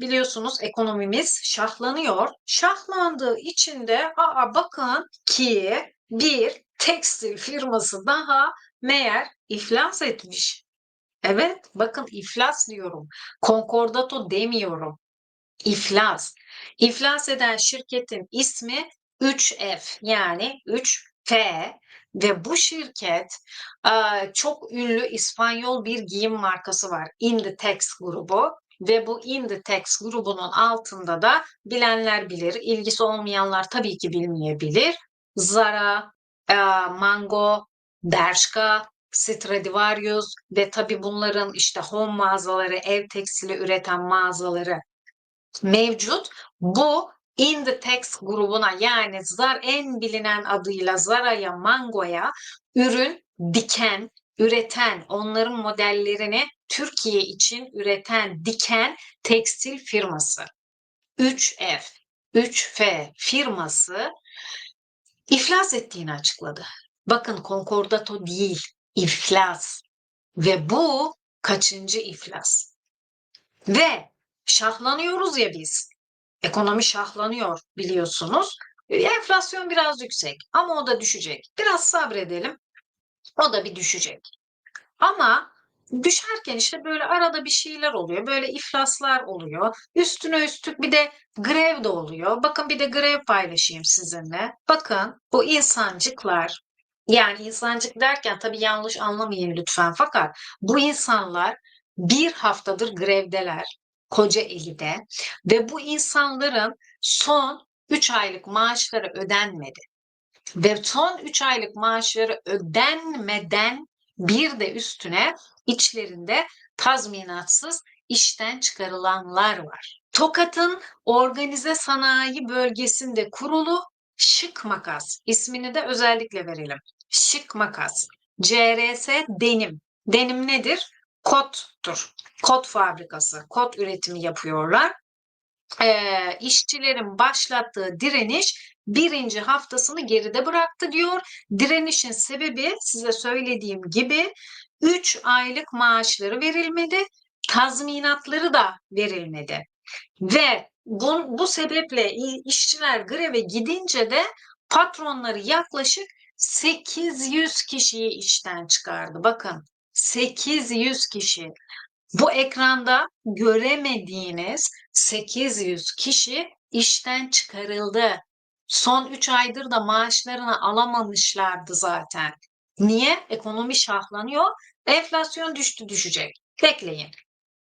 biliyorsunuz ekonomimiz şahlanıyor. Şahlandığı için de aa bakın ki bir tekstil firması daha meğer iflas etmiş. Evet, bakın iflas diyorum. Konkordato demiyorum. İflas. İflas eden şirketin ismi 3F yani 3F ve bu şirket çok ünlü İspanyol bir giyim markası var. Inditex grubu ve bu Inditex grubunun altında da bilenler bilir, ilgisi olmayanlar tabii ki bilmeyebilir. Zara, eee, Mango, Bershka, Stradivarius ve tabii bunların işte home mağazaları, ev tekstili üreten mağazaları mevcut. Bu Inditex grubuna yani Zar en bilinen adıyla Zara'ya, Mango'ya ürün diken, üreten, onların modellerini Türkiye için üreten, diken tekstil firması. 3F, 3F firması iflas ettiğini açıkladı. Bakın konkordato değil, iflas. Ve bu kaçıncı iflas? Ve şahlanıyoruz ya biz. Ekonomi şahlanıyor biliyorsunuz. E, Enflasyon biraz yüksek ama o da düşecek. Biraz sabredelim. O da bir düşecek. Ama düşerken işte böyle arada bir şeyler oluyor. Böyle iflaslar oluyor. Üstüne üstlük bir de grev de oluyor. Bakın bir de grev paylaşayım sizinle. Bakın bu insancıklar yani insancık derken tabii yanlış anlamayın lütfen fakat bu insanlar bir haftadır grevdeler Kocaeli'de ve bu insanların son 3 aylık maaşları ödenmedi. Ve son 3 aylık maaşları ödenmeden bir de üstüne içlerinde tazminatsız işten çıkarılanlar var. Tokat'ın organize sanayi bölgesinde kurulu Şık Makas ismini de özellikle verelim. Şık Makas. CRS Denim. Denim nedir? Kottur. Kot fabrikası. Kot üretimi yapıyorlar. Ee, işçilerin başlattığı direniş birinci haftasını geride bıraktı diyor. Direnişin sebebi size söylediğim gibi 3 aylık maaşları verilmedi, tazminatları da verilmedi. Ve bu, bu sebeple işçiler greve gidince de patronları yaklaşık 800 kişiyi işten çıkardı. Bakın 800 kişi. Bu ekranda göremediğiniz 800 kişi işten çıkarıldı. Son 3 aydır da maaşlarını alamamışlardı zaten. Niye? Ekonomi şahlanıyor. Enflasyon düştü düşecek. Bekleyin.